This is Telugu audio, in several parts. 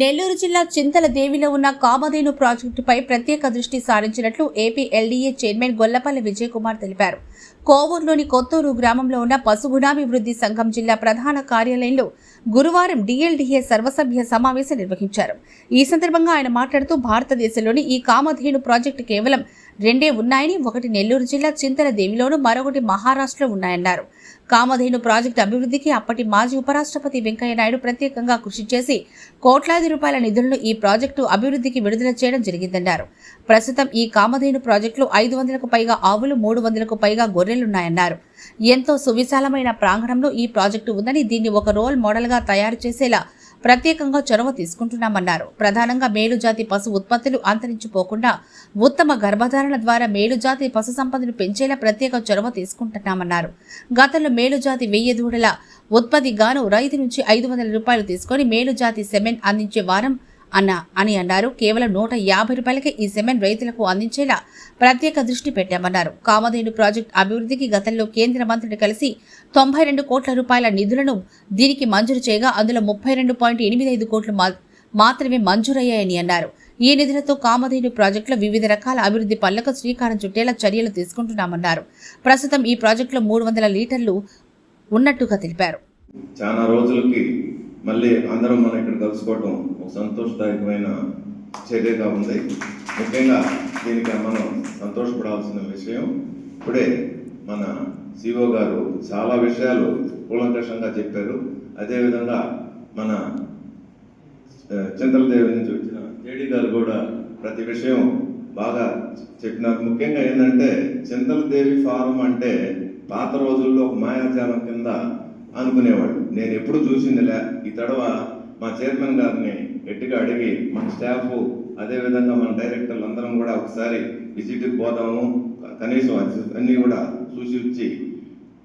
నెల్లూరు జిల్లా చింతల దేవిలో ఉన్న కామధేను ప్రాజెక్టుపై ప్రత్యేక దృష్టి సారించినట్లు AP LDA chairman Gollapalli Vijay Kumar తెలిపారు. కోవూరులోని కొత్తూరు గ్రామంలో ఉన్న పశుగుణాభివృద్ధి సంఘం జిల్లా ప్రధాన కార్యాలయంలో గురువారం డిఎల్డీఏ సర్వసభ్య సమావేశం నిర్వహించారు. ఈ సందర్భంగా ఆయన మాట్లాడుతూ భారతదేశంలోని ఈ కామధేను ప్రాజెక్టు కేవలం రెండే ఉన్నాయని ఒకటి నెల్లూరు జిల్లా చింతలదేవిలోను మరొకటి మహారాష్ట్రలో ఉన్నాయన్నారు. కామధేను ప్రాజెక్టు అభివృద్ధికి అప్పటి మాజీ ఉపరాష్ట్రపతి వెంకయ్యనాయుడు ప్రత్యేకంగా కృషి చేసి కోట్లాది రూపాయల నిధులను ఈ ప్రాజెక్టు అభివృద్ధికి విడుదల చేయడం జరిగిందన్నారు. ప్రస్తుతం ఈ కామధేను ప్రాజెక్టులో ఐదు వందలకు పైగా ఆవులు మూడు వందలకు పైగా గొర్రెలున్నాయన్నారు. ఎంతో సువిశాలమైన ప్రాంగణంలో ఈ ప్రాజెక్టు ఉందని దీన్ని ఒక రోల్ మోడల్గా తయారు చేసేలా ప్రత్యేకంగా చొరవ తీసుకుంటున్నామన్నారు. ప్రధానంగా మేలుజాతి పశు ఉత్పత్తులు అంతరించిపోకుండా ఉత్తమ గర్భధారణ ద్వారా మేలుజాతి పశు సంపదను పెంచేలా ప్రత్యేక చొరవ తీసుకుంటున్నామన్నారు. గతంలో మేలుజాతి వెయ్యి దూడల ఉత్పత్తి గాను రైతు నుంచి ఐదు వందల రూపాయలు తీసుకొని మేలుజాతి సెమెన్ అందించే వారం అన్న అని అన్నారు. కేవలం నూట యాభై రూపాయలకే ఈ సెమెన్ రైతులకు అందించేలా ప్రత్యేక దృష్టి పెట్టామన్నారు. కామధేను ప్రాజెక్టు అభివృద్ధికి గతంలో కేంద్ర మంత్రిని కలిసి తొంభై రెండు కోట్ల రూపాయల నిధులను దీనికి మంజూరు చేయగా అందులో ముప్పై రెండు పాయింట్ ఎనిమిది ఐదు కోట్లు మా- మాత్రమే మంజూరయ్యాయని అన్నారు. ఈ నిధులతో కామధేను ప్రాజెక్టులో వివిధ రకాల అభివృద్ధి పనులకు శ్రీకారం చుట్టేలా చర్యలు తీసుకుంటున్నామన్నారు. ప్రస్తుతం ఈ ప్రాజెక్టులో మూడు వందల లీటర్లు ఉన్నట్టుగా తెలిపారు. చాలా రోజులకి మళ్ళీ అందరం మనం ఇక్కడ కలుసుకోవటం ఒక సంతోషదాయకమైన చర్యగా ఉంది. ముఖ్యంగా దీనికి మనం సంతోషపడాల్సిన విషయం ఇప్పుడే మన సిఓ గారు చాలా విషయాలు కూలంకషంగా చెప్పారు. అదేవిధంగా మన చింతలదేవి నుంచి వచ్చిన జేడి గారు కూడా ప్రతి విషయం బాగా చెప్పినారు. ముఖ్యంగా ఏంటంటే చింతలదేవి ఫారం అంటే పాత రోజుల్లో ఒక మాయాజాలం కింద అనుకునేవాడు నేను ఎప్పుడు చూసిందిలే. ఈ తడవ మా చైర్మన్ గారిని గట్టిగా అడిగి మన స్టాఫ్ అదేవిధంగా మన డైరెక్టర్లు అందరం కూడా ఒకసారి విజిట్కి పోదాము. కనీసం అన్నీ కూడా చూసి వచ్చి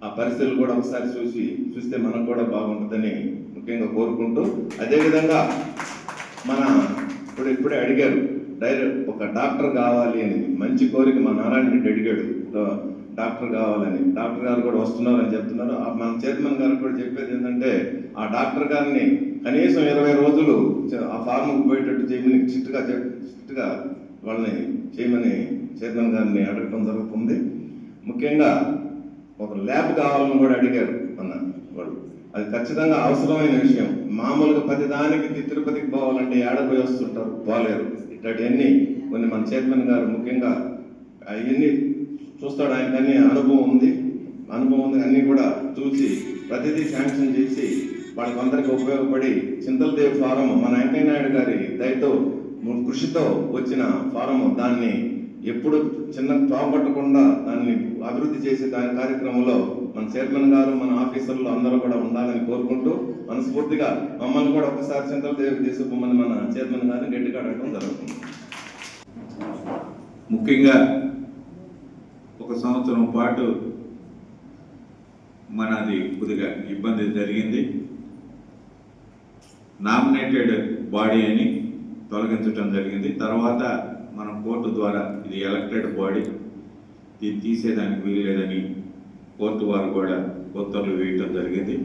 ఆ పరిస్థితులు కూడా ఒకసారి చూసి చూస్తే మనకు కూడా బాగుంటుందని ముఖ్యంగా కోరుకుంటూ అదేవిధంగా మన ఇప్పుడు ఇప్పుడే అడిగారు. డైరెక్ట్ ఒక డాక్టర్ కావాలి అని మంచి కోరిక మా నారాయణ రెడ్డి అడిగాడు ఒక డాక్టర్ కావాలని. డాక్టర్ గారు కూడా వస్తున్నారని చెప్తున్నారు. మన చైర్మన్ గారు కూడా చెప్పేది ఏంటంటే ఆ డాక్టర్ గారిని కనీసం ఇరవై రోజులు ఆ ఫార్మ్కి పోయేటట్టు చేయమని స్ట్రిక్ట్గా స్ట్రిక్ట్గా వాళ్ళని చేయమని చైర్మన్ గారిని అడగటం జరుగుతుంది. ముఖ్యంగా ఒక ల్యాబ్ కావాలని కూడా అడిగారు మన వాళ్ళు అది ఖచ్చితంగా అవసరమైన విషయం. మామూలుగా ప్రతి దానికి తిరుపతికి పోవాలంటే ఏడపోయి వస్తుంటారు? పోలేరు. ఇట్లాంటివన్నీ కొన్ని మన చైర్మన్ గారు ముఖ్యంగా అవన్నీ చూస్తాడు. ఆయనకు అన్ని అనుభవం ఉంది. అనుభవం ఉంది. అన్నీ కూడా చూసి ప్రతిదీ శాంక్షన్ చేసి వాళ్ళకి అందరికీ ఉపయోగపడి చింతలదేవి ఫారం మన వెంకయ్య నాయుడు గారి దయతో కృషితో వచ్చిన ఫారం దాన్ని ఎప్పుడు చిన్న తోపట్టకుండా దాన్ని అభివృద్ధి చేసే దాని కార్యక్రమంలో మన చైర్మన్ గారు మన ఆఫీసర్లు అందరూ కూడా ఉండాలని కోరుకుంటూ మనస్ఫూర్తిగా మమ్మల్ని కూడా ఒకసారి చింతలదేవి తీసుకుపోమని మన చైర్మన్ గారిని గట్టిగా అడగడం జరుగుతుంది. ముఖ్యంగా ఒక సంవత్సరం పాటు మనది కొద్దిగా ఇబ్బంది జరిగింది. నామినేటెడ్ బాడీ అని తొలగించడం జరిగింది. తర్వాత మనం కోర్టు ద్వారా ఇది ఎలక్టెడ్ బాడీ ఇది తీసేదానికి వీల్లేదని కోర్టు వారు కూడా ఉత్తర్వులు వేయటం జరిగింది.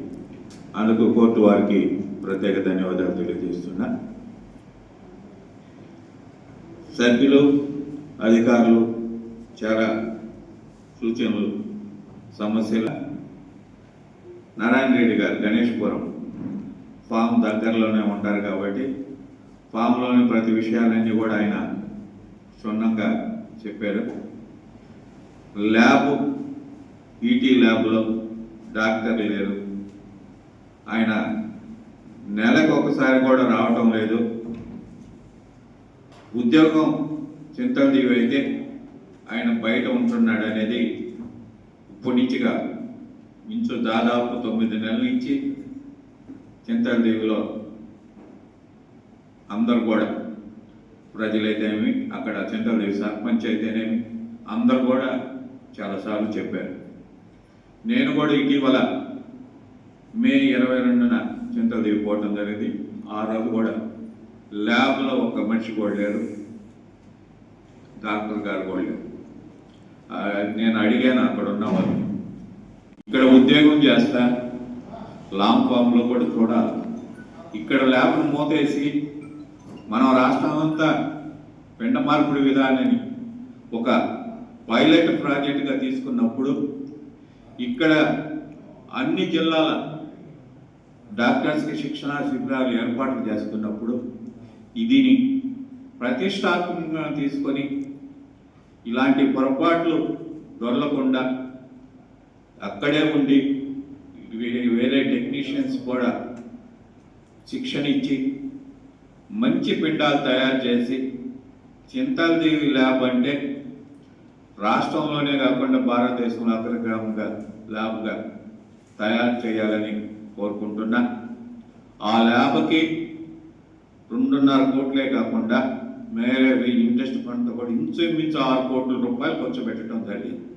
అందుకు కోర్టు వారికి ప్రత్యేక ధన్యవాదాలు తెలియజేస్తున్నా. సభ్యులు అధికారులు చాలా సూచనలు సమస్యల. నారాయణ రెడ్డి గారు గణేష్పురం ఫామ్ దగ్గరలోనే ఉంటారు కాబట్టి ఫామ్లోని ప్రతి విషయాలన్నీ కూడా ఆయన క్షుణ్ణంగా చెప్పారు. ల్యాబ్ ఈటీ ల్యాబ్లో డాక్టర్ లేరు. ఆయన నెలకు ఒకసారి కూడా రావటం లేదు. ఉద్యోగం చింతలదీవి అయితే ఆయన బయట ఉంటున్నాడు అనేది ఇప్పటి నుంచిగా ఇంచు దాదాపు తొమ్మిది నెలల నుంచి చింతలదేవిలో అందరు కూడా ప్రజలైతేనేమి అక్కడ చింతలదేవి సర్పంచ్ అయితేనేమి అందరు కూడా చాలాసార్లు చెప్పారు. నేను కూడా ఇటీవల మే ఇరవై రెండున చింతలదేవి పోవటం జరిగింది. ఆ రోజు కూడా ల్యాబ్లో ఒక మనిషి కూడా లేరు డాక్టర్ గారు వాళ్ళు నేను అడిగాను అక్కడ ఉన్న వాళ్ళు ఇక్కడ ఉద్యోగం చేస్తా లాంగ్ ఫామ్లో కూడా చూడాలి. ఇక్కడ ల్యాబ్ను మూతేసి మనం రాష్ట్రం అంతా పెండ మార్పుడు విధానాన్ని ఒక పైలట్ ప్రాజెక్టుగా తీసుకున్నప్పుడు ఇక్కడ అన్ని జిల్లాల డాక్టర్స్కి శిక్షణ శిబిరాలు ఏర్పాటు చేసుకున్నప్పుడు ఇదిని ప్రతిష్టాత్మకంగా తీసుకొని ఇలాంటి పొరపాట్లు దొరలకుండా అక్కడే ఉండి వేరే టెక్నీషియన్స్ కూడా శిక్షణ ఇచ్చి మంచి పిండాలు తయారు చేసి చింతలదేవి ల్యాబ్ అంటే రాష్ట్రంలోనే కాకుండా భారతదేశంలో అగ్రగ్రామంగా ల్యాబ్గా తయారు చేయాలని కోరుకుంటున్నా. ఆ ల్యాబ్కి రెండున్నర కోట్లే కాకుండా మేరే ఇంట్రెస్ట్ ఫండ్తో కూడా ఇంచుమించు ఆరు కోట్ల రూపాయలు ఖర్చు పెట్టడం జరిగింది.